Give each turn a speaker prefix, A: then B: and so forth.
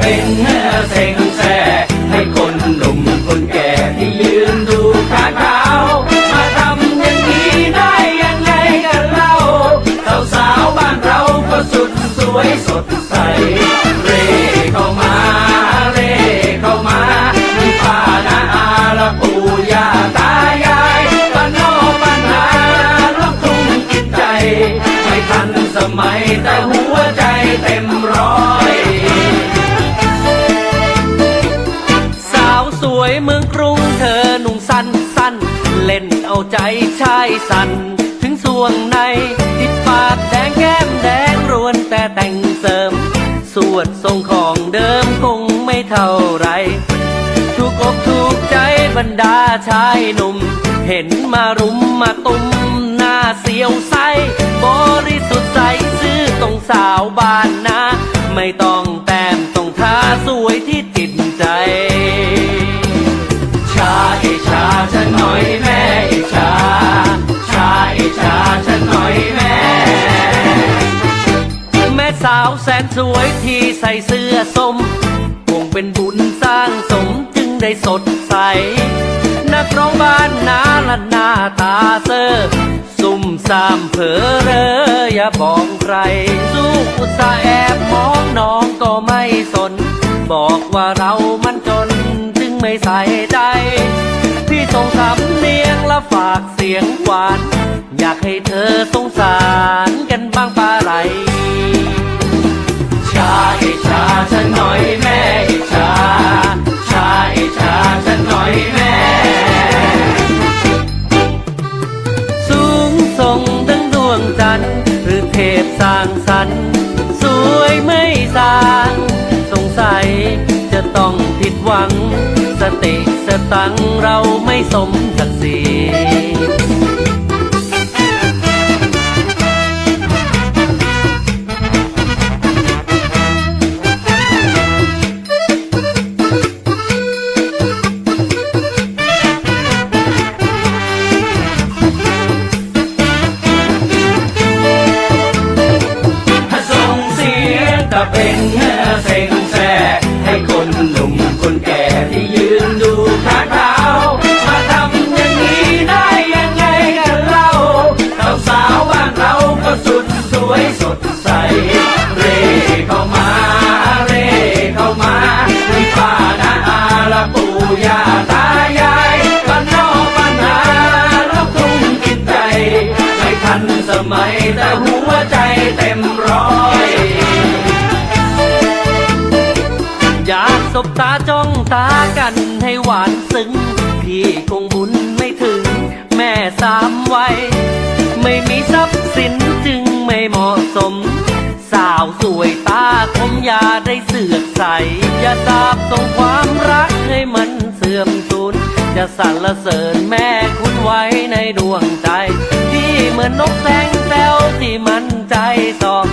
A: เป็นเซ็งแสให้คนหนุ่มคนแก่ที่ยืนดูขาขาวมาทำอย่างนี้ได้ยังไงกันเล่าสาวสาวๆบ้านเราก็สุดสวยสดใสเร่เข้ามาเร่เข้ามามีป้านาอาและปู่ย่าตายายบ้านนอกบ้านนาลูกทุ่งจิตใจไม่ทันสมัยแต่หัวใจเต็มร้อย
B: วสวยเมืองกรุงเธอหนุ่งสั้นสั้น เล่นเอาใจชายสัน ถึงสวงใน ติดปากแดงแก้มแดงรวนแต่แต่งเสริม สวดทรงของเดิมคงไม่เท่าไร ถูกอกถูกใจบรรดาชายหนุ่ม เห็นมารุมมาตุ้มหน้าเสียวไซบริสุทธิ์ใสซื่อตรงสาวบ้านนะ ไม่ต้อง แส
A: น
B: สวยที่ใส่เสื้อส้มคงเป็นบุญสร้างสมจึงได้สดใส นักร้องบ้านนาละหน้าตาเซอร์ซุ่มสามเผอเรออย่าบอกใคร สู้อุตส่าห์แอบมองน้องก็ไม่สน บอกว่าเรามันจนจึงไม่ใส่ใจพี่ส่งสำเนียงและฝากเสียงหวาน อยากให้เธอสงสารกันบ้างปะไร พสร้างสรรค์สวยไม่สร้างสงสัยจะต้องผิดหวัง สติสตังเราไม่สมศักดิ์
A: งตะเป็นเซ็งแสให้คนหนุ่มคนแก่ที่ยืนดูขาขาวมาทำอย่างนี้ได้ยังไงกันเล่าสาวสาวบ้านเราก็สุดสวยสดใส เร่เข้ามาเร่เข้ามามีป้านาอาละปู่ย่าตายายบ้านนอกบ้านนาลูกทุ่งจิตใจไม่ทันสมัยแต่หัวใจเต็มร้อย
B: อย ตาจ้องตากันให้หวานซึ้ง พี่คงบุญไม่ถึง แม่สามวัย ไม่มีทรัพย์สินจึงไม่เหมาะสม สาวสวยตาคมอยาได้เสือกใส อย่าสาบส่งความรักให้มันเสื่อมสูญจะสรรเสริญแม่คุณไว้ในดวงใจพี่เหมือนนกแสงแซวที่มันใจสอง